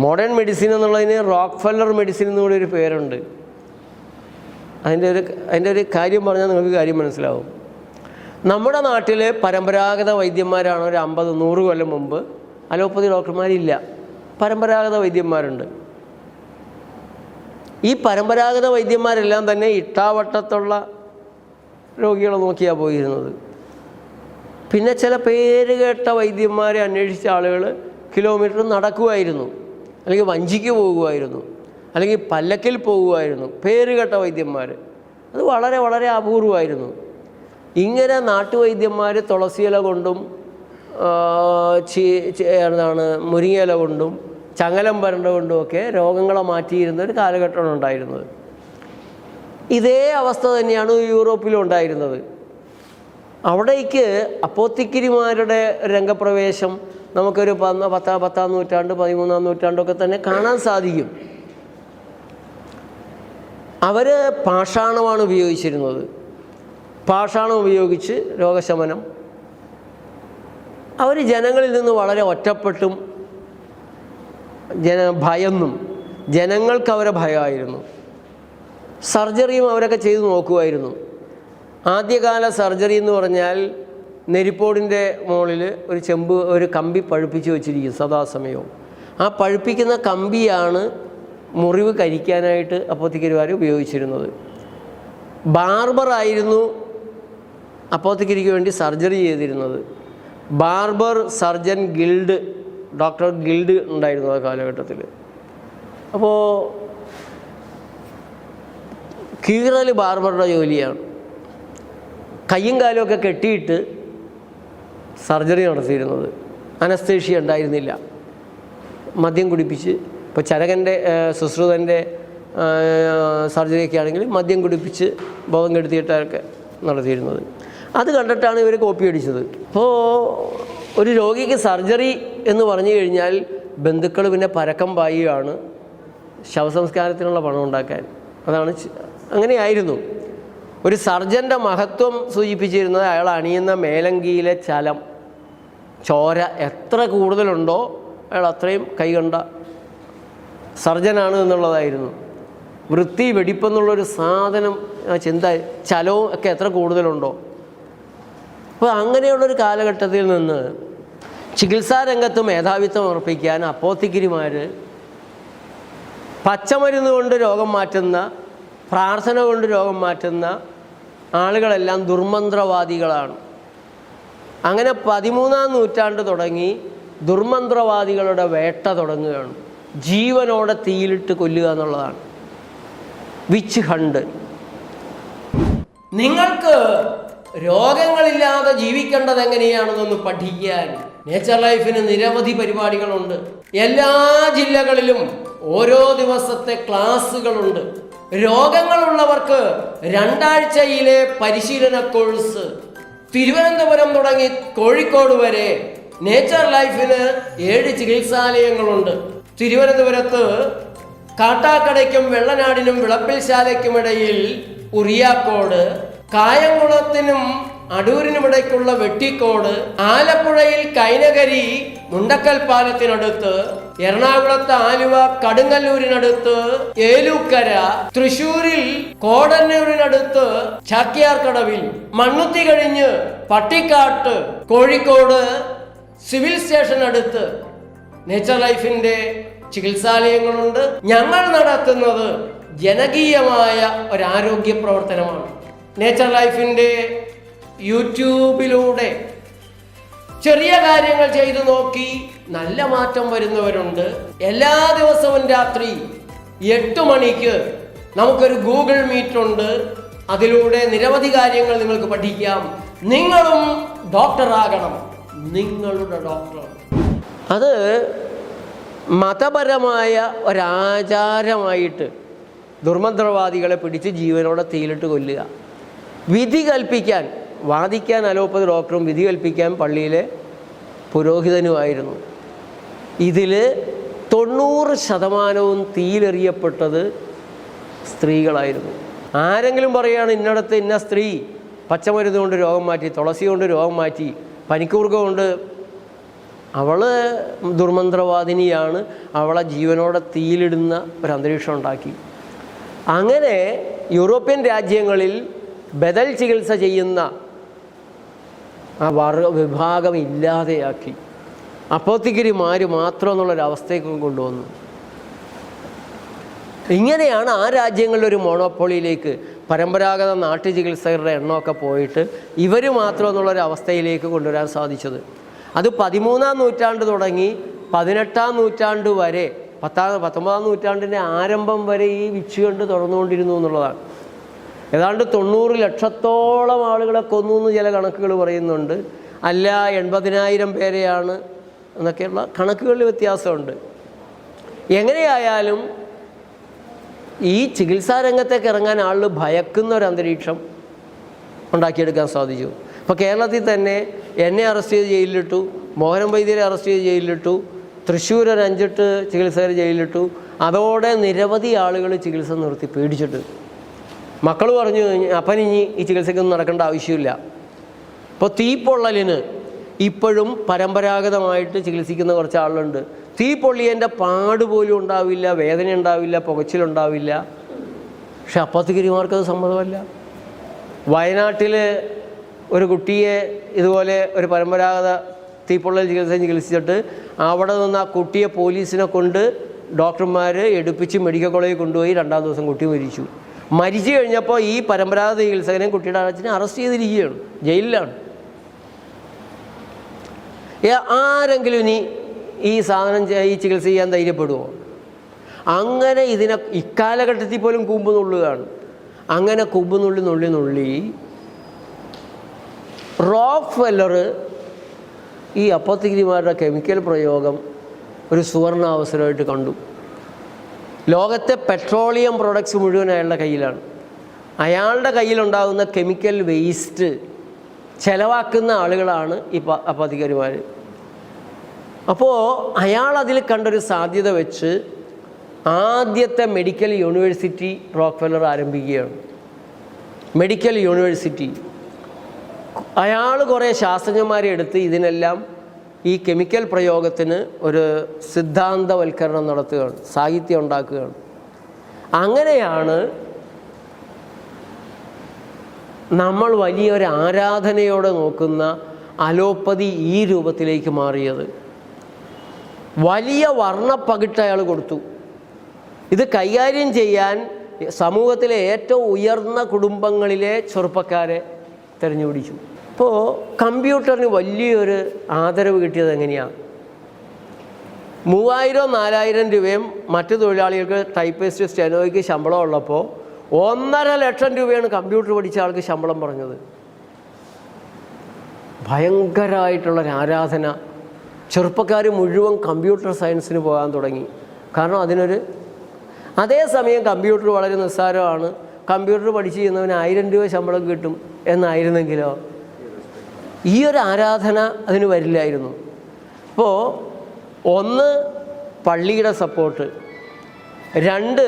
Modern medicine എന്നുള്ളതിന് Rockefeller medicine എന്നുകൂടി ഒരു പേരുണ്ട്. അതിന്റെ ഒരു അതിന്റെ ഒരു കാര്യം പറഞ്ഞാൽ നിങ്ങൾക്ക് കാര്യം മനസ്സിലാവും. നമ്മുടെ നാട്ടിൽ പരമ്പരാഗത വൈദ്യന്മാരാണ് ഒരു അമ്പത് നൂറ് കൊല്ലം മുമ്പ് അലോപ്പതി ഡോക്ടർമാരില്ല. പരമ്പരാഗത വൈദ്യന്മാരുണ്ട്. ഈ പരമ്പരാഗത വൈദ്യന്മാരെല്ലാം തന്നെ ഇട്ടാവട്ടത്തുള്ള രോഗികളെ നോക്കിയാണ് പോയിരുന്നത്. പിന്നെ ചില പേര് കേട്ട വൈദ്യന്മാരെ അന്വേഷിച്ച ആളുകൾ കിലോമീറ്റർ നടക്കുമായിരുന്നു അല്ലെങ്കിൽ വഞ്ചിക്ക് പോകുമായിരുന്നു അല്ലെങ്കിൽ പല്ലക്കിൽ പോകുമായിരുന്നു പേരുകെട്ട കേട്ട വൈദ്യന്മാർ അത് വളരെ വളരെ അപൂർവമായിരുന്നു ഇങ്ങനെ നാട്ടുവൈദ്യന്മാർ തുളസിയില കൊണ്ടും എന്താണ് മുരിങ്ങയില കൊണ്ടും ചങ്ങലം വരണ്ട കൊണ്ടുമൊക്കെ രോഗങ്ങളെ മാറ്റിയിരുന്ന ഒരു കാലഘട്ടമാണ് ഉണ്ടായിരുന്നത്. ഇതേ അവസ്ഥ തന്നെയാണ് യൂറോപ്പിലും ഉണ്ടായിരുന്നത്. അവിടേക്ക് അപ്പോത്തിക്കിരിമാരുടെ രംഗപ്രവേശം നമുക്കൊരു പന്ന പത്താം പത്താം നൂറ്റാണ്ട് പതിമൂന്നാം നൂറ്റാണ്ടൊക്കെ തന്നെ കാണാൻ സാധിക്കും. അവർ പാഷാണമാണ് ഉപയോഗിച്ചിരുന്നത്. പാഷാണം ഉപയോഗിച്ച് രോഗശമനം. അവർ ജനങ്ങളിൽ നിന്ന് വളരെ ഒറ്റപ്പെട്ടും ജന ഭയന്നും ജനങ്ങൾക്ക് അവരെ ഭയമായിരുന്നു. സർജറിയും അവരൊക്കെ ചെയ്തു നോക്കുമായിരുന്നു. ആദ്യകാല സർജറി എന്ന് പറഞ്ഞാൽ നെരിപ്പോടിന്റെ മുകളിൽ ഒരു ചെമ്പ് ഒരു കമ്പി പഴുപ്പിച്ച് വെച്ചിരിക്കും സദാസമയവും. ആ പഴുപ്പിക്കുന്ന കമ്പിയാണ് മുറിവ് കരിക്കാനായിട്ട് അപ്പോത്തിക്കരിവാർ ഉപയോഗിച്ചിരുന്നത്. ബാർബറായിരുന്നു അപ്പോത്തിക്കരിക്ക് വേണ്ടി സർജറി ചെയ്തിരുന്നത്. Barber surgeon guild doctor guild ഉണ്ടായിരുന്നു ആ കാലഘട്ടത്തിൽ. അപ്പോൾ കീറൽ ബാർബറുടെ ജോലിയാണ്. കയ്യും കാലുമൊക്കെ കെട്ടിയിട്ട് സർജറി നടത്തിയിരുന്നത്. അനസ്തേഷ്യ ഉണ്ടായിരുന്നില്ല. മദ്യം കുടിപ്പിച്ച് ഇപ്പോൾ ചരകന്റെ സുശ്രുതന്റെ സർജറിയൊക്കെ ആണെങ്കിൽ മദ്യം കുടിപ്പിച്ച് ബോധം കെടുത്തിയിട്ടൊക്കെ നടത്തിയിരുന്നത്. അത് കണ്ടിട്ടാണ് ഇവർ കോപ്പി അടിച്ചത്. അപ്പോൾ ഒരു രോഗിക്ക് സർജറി എന്ന് പറഞ്ഞു കഴിഞ്ഞാൽ ബന്ധുക്കൾ പിന്നെ പരക്കം പായുകയാണ്. ശവസംസ്കാരത്തിനുള്ള പണം ഉണ്ടാക്കാൻ. അതാണ് അങ്ങനെയായിരുന്നു. ഒരു സർജന്റെ മഹത്വം സൂചിപ്പിച്ചിരുന്നത് അയാൾ അണിയുന്ന മേലങ്കിയിലെ ചലം. ചോര എത്ര കൂടുതലുണ്ടോ അയാൾ അത്രയും കൈകണ്ട സർജനാണ് എന്നുള്ളതായിരുന്നു. വൃത്തി വെടിപ്പെന്നുള്ളൊരു സാധനം ചിന്ത ചലവും ഒക്കെ എത്ര കൂടുതലുണ്ടോ? അപ്പോൾ അങ്ങനെയുള്ളൊരു കാലഘട്ടത്തിൽ നിന്ന് ചികിത്സാ രംഗത്ത് മേധാവിത്വം ഉറപ്പിക്കാൻ അപ്പോത്തിക്കിരിമാർ പച്ചമരുന്ന് കൊണ്ട് രോഗം മാറ്റുന്ന പ്രാർത്ഥന കൊണ്ട് രോഗം മാറ്റുന്ന ആളുകളെല്ലാം ദുർമന്ത്രവാദികളാണ്. അങ്ങനെ പതിമൂന്നാം നൂറ്റാണ്ട് തുടങ്ങി ദുർമന്ത്രവാദികളുടെ വേട്ട തുടങ്ങുകയാണ്. ജീവനോടെ തീയിലിട്ട് കൊല്ലുക എന്നുള്ളതാണ്. വിച്ച് ഹണ്ട് നിങ്ങൾക്ക് രോഗങ്ങളില്ലാതെ ജീവിക്കേണ്ടത് എങ്ങനെയാണെന്നൊന്ന് പഠിക്കാൻ നേച്ചർ ലൈഫിന് നിരവധി പരിപാടികളുണ്ട്. എല്ലാ ജില്ലകളിലും ഓരോ ദിവസത്തെ ക്ലാസ്സുകളുണ്ട് രോഗങ്ങളുള്ളവർക്ക് രണ്ടാഴ്ചയിലെ പരിശീലന കോഴ്സ്. തിരുവനന്തപുരം തുടങ്ങി കോഴിക്കോട് വരെ നേച്ചർ ലൈഫിന് ഏഴ് ചികിത്സാലയങ്ങളുണ്ട്. തിരുവനന്തപുരത്ത് കാട്ടാക്കടയ്ക്കും വെള്ളനാടിനും വിളപ്പിൽശാലയ്ക്കുമിടയിൽ ഉറിയാക്കോട് കായംകുളത്തിനും അടൂരിനുമിടയ്ക്കുള്ള വെട്ടിക്കോട് ആലപ്പുഴയിൽ കൈനകരി മുണ്ടക്കൽ പാലത്തിനടുത്ത് എറണാകുളത്ത് ആലുവ കടുങ്ങല്ലൂരിനടുത്ത് ഏലൂക്കര തൃശൂരിൽ കോടന്നൂരിനടുത്ത് ചാക്യാർക്കടവിൽ മണ്ണുത്തി കഴിഞ്ഞ് പട്ടിക്കാട്ട് കോഴിക്കോട് സിവിൽ സ്റ്റേഷൻ അടുത്ത് നേച്ചർ ലൈഫിന്റെ ചികിത്സാലയങ്ങളുണ്ട്. ഞങ്ങൾ നടത്തുന്നത് ജനകീയമായ ഒരാരോഗ്യ പ്രവർത്തനമാണ്. നേച്ചർ ലൈഫിന്റെ യൂട്യൂബിലൂടെ ചെറിയ കാര്യങ്ങൾ ചെയ്തു നോക്കി നല്ല മാറ്റം വരുന്നവരുണ്ട്. എല്ലാ ദിവസവും രാത്രി എട്ട് മണിക്ക് നമുക്കൊരു ഗൂഗിൾ മീറ്റ് ഉണ്ട് അതിലൂടെ നിരവധി കാര്യങ്ങൾ നിങ്ങൾക്ക് പഠിക്കാം. നിങ്ങളും ഡോക്ടറാകണം നിങ്ങളുടെ ഡോക്ടർ അത് മതപരമായ ഒരാചാരമായിട്ട് ദുർമന്ത്രവാദികളെ പിടിച്ച് ജീവനോടെ തീയിലിട്ട് കൊല്ലുക. വിധി കൽപ്പിക്കാൻ വാദിക്കാൻ അലോപ്പതി ഡോക്ടറും വിധി കൽപ്പിക്കാൻ പള്ളിയിലെ പുരോഹിതനുമായിരുന്നു. ഇതിൽ തൊണ്ണൂറ് ശതമാനവും തീയിലെറിയപ്പെട്ടത് സ്ത്രീകളായിരുന്നു. ആരെങ്കിലും പറയുകയാണ് ഇന്നടത്ത് ഇന്ന സ്ത്രീ പച്ചമരുന്ന് കൊണ്ട് രോഗം മാറ്റി തുളസി കൊണ്ട് രോഗം മാറ്റി പനിക്കൂർക്ക കൊണ്ട് അവൾ ദുർമന്ത്രവാദിനിയാണ് അവളെ ജീവനോടെ തീയിലിടുന്ന ഒരു അന്തരീക്ഷം ഉണ്ടാക്കി. അങ്ങനെ യൂറോപ്യൻ രാജ്യങ്ങളിൽ ബദൽ ചികിത്സ ചെയ്യുന്ന ആ വർഗ വിഭാഗം ഇല്ലാതെയാക്കി അപ്പോത്തിഗിരിമാർ മാത്രം എന്നുള്ളൊരവസ്ഥയ്ക്ക് കൊണ്ടുവന്നു. ഇങ്ങനെയാണ് ആ രാജ്യങ്ങളുടെ ഒരു മോണോപ്പൊളിയിലേക്ക് പരമ്പരാഗത നാട്ടു ചികിത്സകരുടെ എണ്ണമൊക്കെ പോയിട്ട് ഇവർ മാത്രം എന്നുള്ളൊരു അവസ്ഥയിലേക്ക് കൊണ്ടുവരാൻ സാധിച്ചത്. അത് പതിമൂന്നാം നൂറ്റാണ്ട് തുടങ്ങി പതിനെട്ടാം നൂറ്റാണ്ട് വരെ പത്താം പത്തൊമ്പതാം നൂറ്റാണ്ടിന്റെ ആരംഭം വരെ ഈ വിച്ചുകണ്ട് തുടർന്നുകൊണ്ടിരുന്നു എന്നുള്ളതാണ്. ഏതാണ്ട് തൊണ്ണൂറ് ലക്ഷത്തോളം ആളുകളെ കൊന്നു എന്ന് ചില കണക്കുകൾ പറയുന്നുണ്ട്. അല്ല എൺപതിനായിരം പേരെയാണ് എന്നൊക്കെയുള്ള കണക്കുകളിൽ വ്യത്യാസമുണ്ട്. എങ്ങനെയായാലും ഈ ചികിത്സാ രംഗത്തേക്ക് ഇറങ്ങാൻ ആളുകൾ ഭയക്കുന്ന ഒരു അന്തരീക്ഷം ഉണ്ടാക്കിയെടുക്കാൻ സാധിച്ചു. ഇപ്പോൾ കേരളത്തിൽ തന്നെ എന്നെ അറസ്റ്റ് ചെയ്ത് ജയിലിലിട്ടു മോഹനം വൈദ്യരെ അറസ്റ്റ് ചെയ്ത് ജയിലിലിട്ടു തൃശ്ശൂർ ഒരു അഞ്ചെട്ട് ചികിത്സകർ ജയിലിലിട്ടു. അതോടെ നിരവധി ആളുകൾ ചികിത്സ നിർത്തി പേടിച്ചിട്ട് മക്കൾ പറഞ്ഞു അപ്പൻ ഇനി ഈ ചികിത്സയ്ക്കൊന്നും നടക്കേണ്ട ആവശ്യമില്ല. ഇപ്പോൾ തീപ്പൊള്ളലിന് ഇപ്പോഴും പരമ്പരാഗതമായിട്ട് ചികിത്സിക്കുന്ന കുറച്ച് ആളുണ്ട് തീ പൊള്ളിയതിന്റെ പാട് പോലും ഉണ്ടാവില്ല വേദന ഉണ്ടാവില്ല പുകച്ചിലുണ്ടാവില്ല പക്ഷെ അപ്പത്തിഗിരിമാർക്കത് സമ്മതമല്ല. വയനാട്ടിൽ ഒരു കുട്ടിയെ ഇതുപോലെ ഒരു പരമ്പരാഗത തീപ്പൊള്ളൽ ചികിത്സ ചികിത്സിച്ചിട്ട് അവിടെ നിന്ന് ആ കുട്ടിയെ പോലീസിനെ കൊണ്ട് ഡോക്ടർമാർ എടുപ്പിച്ച് മെഡിക്കൽ കോളേജിൽ കൊണ്ടുപോയി രണ്ടാം ദിവസം കുട്ടി മരിച്ചു. മരിച്ചു കഴിഞ്ഞപ്പോൾ ഈ പരമ്പരാഗത ചികിത്സകനെയും കുട്ടിയുടെ അച്ഛനെ അറസ്റ്റ് ചെയ്തിരിക്കുകയാണ് ജയിലിലാണ്. ആരെങ്കിലും ഇനി ഈ സാധനം ഈ ചികിത്സ ചെയ്യാൻ ധൈര്യപ്പെടുമോ അങ്ങനെ ഇതിനെ ഇക്കാലഘട്ടത്തിൽ പോലും കൂമ്പ് നുള്ളുകയാണ്. അങ്ങനെ കൂമ്പ് നുള്ളി നുള്ളി നുള്ളി റോക്ക് ഈ അപ്പത്തിഗിരിമാരുടെ കെമിക്കൽ പ്രയോഗം ഒരു സുവർണാവസരമായിട്ട് കണ്ടു. ലോകത്തെ പെട്രോളിയം പ്രൊഡക്ട്സ് മുഴുവൻ അയാളുടെ കയ്യിലാണ്. അയാളുടെ കയ്യിലുണ്ടാകുന്ന കെമിക്കൽ വേസ്റ്റ് ചിലവാക്കുന്ന ആളുകളാണ് ഈ അപ്പത്തിഗിരിമാർ അപ്പോൾ അയാൾ അതിൽ കണ്ടൊരു സാധ്യത വെച്ച് ആദ്യത്തെ മെഡിക്കൽ യൂണിവേഴ്സിറ്റി റോക്ക്ഫെല്ലർ ആരംഭിക്കുകയാണ്. മെഡിക്കൽ യൂണിവേഴ്സിറ്റി അയാൾ കുറേ ശാസ്ത്രജ്ഞന്മാരെ എടുത്ത് ഇതിനെല്ലാം ഈ കെമിക്കൽ പ്രയോഗത്തിന് ഒരു സിദ്ധാന്തവൽക്കരണം നടത്തുകയാണ് സാഹിത്യം ഉണ്ടാക്കുകയാണ്. അങ്ങനെയാണ് നമ്മൾ വലിയൊരു ആരാധനയോടെ നോക്കുന്ന അലോപ്പതി ഈ രൂപത്തിലേക്ക് മാറിയത്. വലിയ വർണപ്പകിട്ട് അയാൾ കൊടുത്തു. ഇത് കൈകാര്യം ചെയ്യാൻ സമൂഹത്തിലെ ഏറ്റവും ഉയർന്ന കുടുംബങ്ങളിലെ ചെറുപ്പക്കാരെ തിരഞ്ഞുപിടിച്ചു ഇപ്പോൾ കമ്പ്യൂട്ടറിന് വലിയൊരു ആദരവ് കിട്ടിയത് എങ്ങനെയാണ് മൂവായിരം നാലായിരം രൂപയും മറ്റു തൊഴിലാളികൾക്ക് ടൈപ്പിസ്റ്റ് സ്റ്റെനോയ്ക്ക് ശമ്പളം ഉള്ളപ്പോൾ ഒന്നര ലക്ഷം രൂപയാണ് കമ്പ്യൂട്ടർ പഠിച്ച ആൾക്ക് ശമ്പളം പറഞ്ഞത്. ഭയങ്കരമായിട്ടുള്ളൊരു ആരാധന. ചെറുപ്പക്കാർ മുഴുവൻ കമ്പ്യൂട്ടർ സയൻസിന് പോകാൻ തുടങ്ങി. കാരണം അതിനൊരു അതേസമയം കമ്പ്യൂട്ടർ വളരെ നിസ്സാരമാണ്. കമ്പ്യൂട്ടർ പഠിച്ച് ചെയ്യുന്നവന് ആയിരം രൂപ ശമ്പളം കിട്ടും എന്നായിരുന്നെങ്കിലോ? ഈ ഒരു ആരാധന അതിന് വരില്ലായിരുന്നു. അപ്പോൾ ഒന്ന് പള്ളിയുടെ സപ്പോർട്ട് രണ്ട്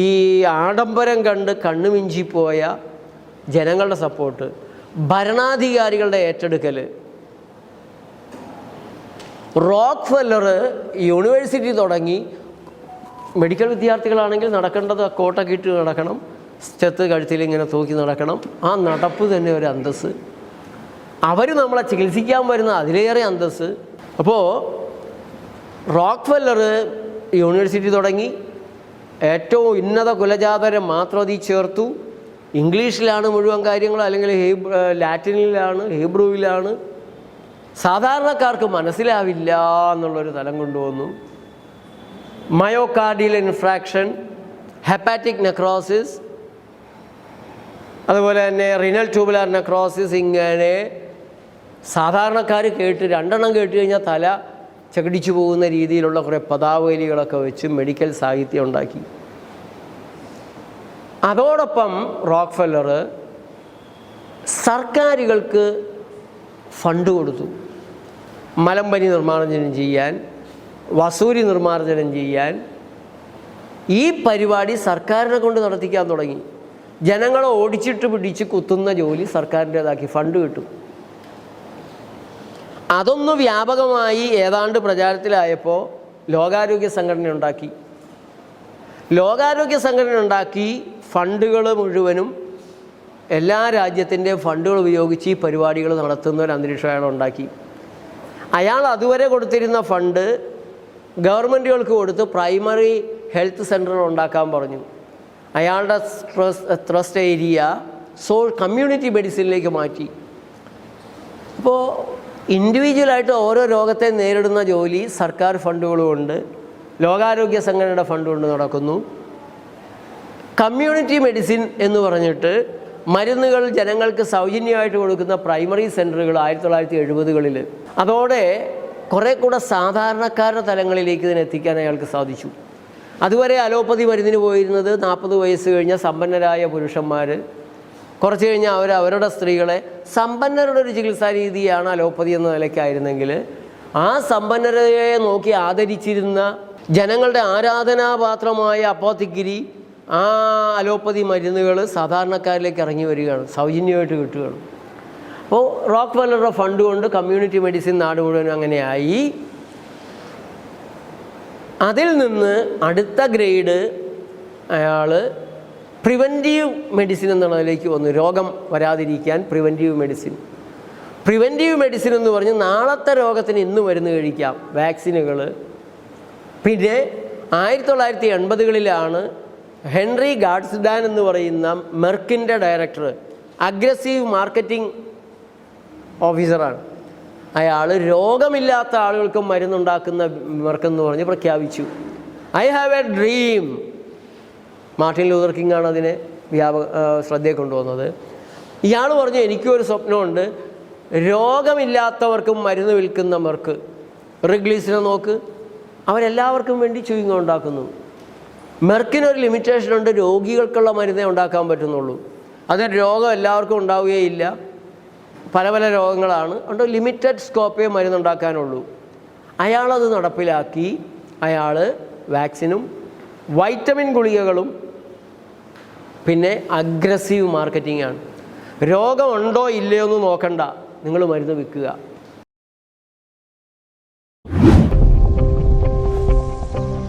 ഈ ആഡംബരം കണ്ട് കണ്ണുമിഞ്ചിപ്പോയ ജനങ്ങളുടെ സപ്പോർട്ട് ഭരണാധികാരികളുടെ ഏറ്റെടുക്കൽ റോക്ക് ഫെല്ലർ യൂണിവേഴ്സിറ്റി തുടങ്ങി. മെഡിക്കൽ വിദ്യാർത്ഥികളാണെങ്കിൽ നടക്കേണ്ടത് കോട്ടൊക്കെ ഇട്ട് നടക്കണം. ചെത്ത് കഴുത്തിൽ ഇങ്ങനെ തൂക്കി നടക്കണം. ആ നടപ്പ് തന്നെ ഒരു അന്തസ്സ്. അവർ നമ്മളെ ചികിത്സിക്കാൻ വരുന്ന അതിലേറെ അന്തസ്സ്. അപ്പോൾ റോക്ക് ഫെല്ലർ യൂണിവേഴ്സിറ്റി തുടങ്ങി. ഏറ്റവും ഉന്നത കുലജാതരെ മാത്രം അതിൽ ചേർത്തു. ഇംഗ്ലീഷിലാണ് മുഴുവൻ കാര്യങ്ങൾ അല്ലെങ്കിൽ ഹീബ് ലാറ്റിനിലാണ് ഹീബ്രുവിലാണ്. സാധാരണക്കാർക്ക് മനസ്സിലാവില്ല എന്നുള്ളൊരു തലം കൊണ്ടുവന്നു. മയോകാർഡിയൽ ഇൻഫ്രാക്ഷൻ ഹെപ്പാറ്റിക് നെക്രോസിസ് അതുപോലെ തന്നെ റിനൽ ട്യൂബുലാർ നെക്രോസിസ് ഇങ്ങനെ സാധാരണക്കാർ കേട്ട് രണ്ടെണ്ണം കേട്ട് കഴിഞ്ഞാൽ തല ചകിടിച്ചു പോകുന്ന രീതിയിലുള്ള കുറേ പദാവലികളൊക്കെ വെച്ച് മെഡിക്കൽ സാഹിത്യം ഉണ്ടാക്കി. അതോടൊപ്പം റോക്ക് ഫെല്ലറ് സർക്കാരുകൾക്ക് ഫണ്ട് കൊടുത്തു. മലമ്പനി നിർമ്മാർജനം ചെയ്യാൻ വസൂരി നിർമ്മാർജനം ചെയ്യാൻ ഈ പരിപാടി സർക്കാരിനെ കൊണ്ട് നടത്തിക്കാൻ തുടങ്ങി. ജനങ്ങളെ ഓടിച്ചിട്ട് പിടിച്ച് കുത്തുന്ന ജോലി സർക്കാരിന്റേതാക്കി. ഫണ്ട് കിട്ടും. അതൊന്ന് വ്യാപകമായി ഏതാണ്ട് പ്രചാരത്തിലായപ്പോൾ ലോകാരോഗ്യ സംഘടന ഉണ്ടാക്കി. ലോകാരോഗ്യ സംഘടന ഉണ്ടാക്കി ഫണ്ടുകൾ മുഴുവനും എല്ലാ രാജ്യത്തിന്റെ ഫണ്ടുകൾ ഉപയോഗിച്ച് ഈ പരിപാടികൾ നടത്തുന്ന ഒരു അന്തരീക്ഷം അയാൾ ഉണ്ടാക്കി. അയാൾ അതുവരെ കൊടുത്തിരുന്ന ഫണ്ട് ഗവൺമെന്റുകൾക്ക് കൊടുത്ത് പ്രൈമറി ഹെൽത്ത് സെന്ററുകൾ ഉണ്ടാക്കാൻ പറഞ്ഞു. അയാളുടെ ത്രസ്റ്റ് ഏരിയ സോൾ കമ്മ്യൂണിറ്റി മെഡിസിനിലേക്ക് മാറ്റി. അപ്പോൾ ഇൻഡിവിജ്വലായിട്ട് ഓരോ രോഗത്തെ നേരിടുന്ന ജോലി സർക്കാർ ഫണ്ടുകളുമുണ്ട് ലോകാരോഗ്യ സംഘടനയുടെ ഫണ്ട് കൊണ്ട് നടക്കുന്നു. കമ്മ്യൂണിറ്റി മെഡിസിൻ എന്ന് പറഞ്ഞിട്ട് മരുന്നുകൾ ജനങ്ങൾക്ക് സൗജന്യമായിട്ട് കൊടുക്കുന്ന പ്രൈമറി സെന്ററുകൾ ആയിരത്തി തൊള്ളായിരത്തി എഴുപതുകളിൽ അതോടെ കുറേ കൂടെ സാധാരണക്കാരുടെ തലങ്ങളിലേക്ക് ഇതിനെത്തിക്കാൻ അയാൾക്ക് സാധിച്ചു. അതുവരെ അലോപ്പതി മരുന്നിന് പോയിരുന്നത് നാൽപ്പത് വയസ്സ് കഴിഞ്ഞ സമ്പന്നരായ പുരുഷന്മാർ കുറച്ച് കഴിഞ്ഞാൽ അവർ അവരുടെ സ്ത്രീകളെ സമ്പന്നരുടെ ഒരു ചികിത്സാ രീതിയാണ് അലോപ്പതി എന്ന നിലയ്ക്കായിരുന്നെങ്കിൽ ആ സമ്പന്നരയെ നോക്കി ആദരിച്ചിരുന്ന ജനങ്ങളുടെ ആരാധനാപാത്രമായ അപ്പോത്തിക്കിരി ആ അലോപ്പതി മരുന്നുകൾ സാധാരണക്കാരിലേക്ക് ഇറങ്ങി വരികയാണ് സൗജന്യമായിട്ട് കിട്ടുകയാണ്. അപ്പോൾ റോക്ക് വെല്ലറുടെ ഫണ്ട് കൊണ്ട് കമ്മ്യൂണിറ്റി മെഡിസിൻ നാട് മുഴുവൻ അങ്ങനെയായി. അതിൽ നിന്ന് അടുത്ത ഗ്രേഡ് അയാൾ പ്രിവന്റീവ് മെഡിസിൻ എന്നുള്ളതിലേക്ക് വന്നു. രോഗം വരാതിരിക്കാൻ പ്രിവന്റീവ് മെഡിസിൻ. പ്രിവന്റീവ് മെഡിസിൻ എന്ന് പറഞ്ഞ് നാളത്തെ രോഗത്തിന് ഇന്ന് മരുന്ന് കഴിക്കാം വാക്സിനുകൾ പിന്നെ ആയിരത്തി തൊള്ളായിരത്തി എൺപതുകളിലാണ് ഹെൻറി ഗാഡ്സ്ഡാൻ എന്ന് പറയുന്ന മെർക്കിന്റെ ഡയറക്ടർ അഗ്രസീവ് മാർക്കറ്റിംഗ് ഓഫീസറാണ് അയാൾ രോഗമില്ലാത്ത ആളുകൾക്ക് മരുന്നുണ്ടാക്കുന്ന വർക്കെന്ന് പറഞ്ഞ് പ്രഖ്യാപിച്ചു. I have a dream Martin Luther King ആണ് അതിനെ വ്യാപക ശ്രദ്ധയെ കൊണ്ടുവന്നത്. ഇയാൾ പറഞ്ഞു എനിക്കും ഒരു സ്വപ്നമുണ്ട്. രോഗമില്ലാത്തവർക്കും മരുന്ന് വിൽക്കുന്നവർക്ക് റിഗ്ലീസിനെ നോക്ക്. അവരെല്ലാവർക്കും വേണ്ടി ചുയിങ്ങ ഉണ്ടാക്കുന്നു. മെർക്കിനൊരു ലിമിറ്റേഷൻ ഉണ്ട്. രോഗികൾക്കുള്ള മരുന്നേ ഉണ്ടാക്കാൻ പറ്റുന്നുള്ളൂ. അത് രോഗം എല്ലാവർക്കും ഉണ്ടാവുകയില്ല. പല പല രോഗങ്ങളാണ്. അതുകൊണ്ട് ലിമിറ്റഡ് സ്കോപ്പേ മരുന്നുണ്ടാക്കാനുള്ളൂ. അയാളത് നടപ്പിലാക്കി അയാൾ വാക്സിനും വൈറ്റമിൻ ഗുളികകളും പിന്നെ അഗ്രസീവ് മാർക്കറ്റിംഗാണ് രോഗമുണ്ടോ ഇല്ലയോ എന്ന് നോക്കണ്ട. നിങ്ങൾ മരുന്ന് വിൽക്കുക.